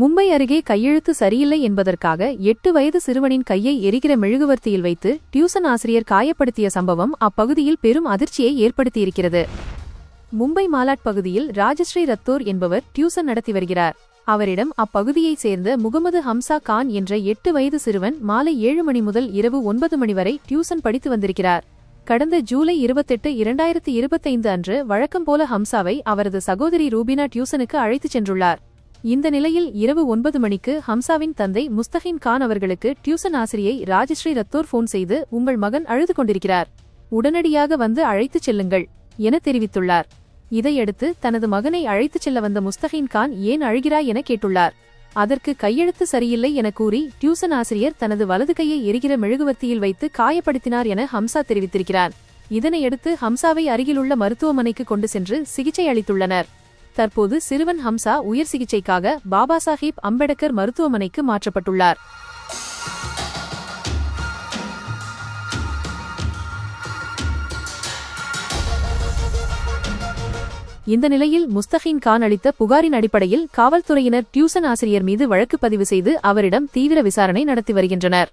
மும்பை அருகே கையெழுத்து சரியில்லை என்பதற்காக எட்டு வயது சிறுவனின் கையை எரிகிற மெழுகுவர்த்தியில் வைத்து டியூசன் ஆசிரியர் காயப்படுத்திய சம்பவம் அப்பகுதியில் பெரும் அதிர்ச்சியை ஏற்படுத்தியிருக்கிறது. மும்பை மாலாட் பகுதியில் ராஜஸ்ரீ ரத்தோர் என்பவர் டியூசன் நடத்தி வருகிறார். அவரிடம் அப்பகுதியைச் சேர்ந்த முகமது ஹம்சா கான் என்ற எட்டு வயது சிறுவன் மாலை ஏழு மணி முதல் இரவு ஒன்பது மணி வரை டியூசன் படித்து வந்திருக்கிறார். கடந்த ஜூலை இருபத்தெட்டு இரண்டாயிரத்தி இருபத்தைந்து அன்று வழக்கம் போல ஹம்சாவை அவரது சகோதரி ரூபினா டியூசனுக்கு அழைத்துச் சென்றுள்ளார். இந்த நிலையில் இரவு ஒன்பது மணிக்கு ஹம்சாவின் தந்தை முஸ்தகின் கான் அவர்களுக்கு டியூசன் ஆசிரியை ராஜஸ்ரீ ரத்தோர் போன் செய்து உங்கள் மகன் அழுது கொண்டிருக்கிறார். உடனடியாக வந்து அழைத்துச் செல்லுங்கள் என தெரிவித்துள்ளார். இதையடுத்து தனது மகனை அழைத்துச் செல்ல வந்த முஸ்தகின் கான் ஏன் அழுகிறாய் என கேட்டுள்ளார். அதற்கு கையெழுத்து சரியில்லை என கூறி டியூசன் ஆசிரியர் தனது வலது கையை எரிகிற மெழுகுவர்த்தியில் வைத்து காயப்படுத்தினார் என ஹம்சா தெரிவித்திருக்கிறார். இதனையடுத்து ஹம்சாவை அருகிலுள்ள மருத்துவமனைக்கு கொண்டு சென்று சிகிச்சை அளித்துள்ளனர். தற்போது சிறுவன் ஹம்சா உயர் சிகிச்சைக்காக பாபா சாஹிப் அம்பேத்கர் மருத்துவமனைக்கு மாற்றப்பட்டுள்ளார். இந்த நிலையில் முஸ்தகின் கான் அளித்த புகாரின் அடிப்படையில் காவல்துறையினர் டியூசன் ஆசிரியர் மீது வழக்கு பதிவு செய்து அவரிடம் தீவிர விசாரணை நடத்தி வருகின்றனர்.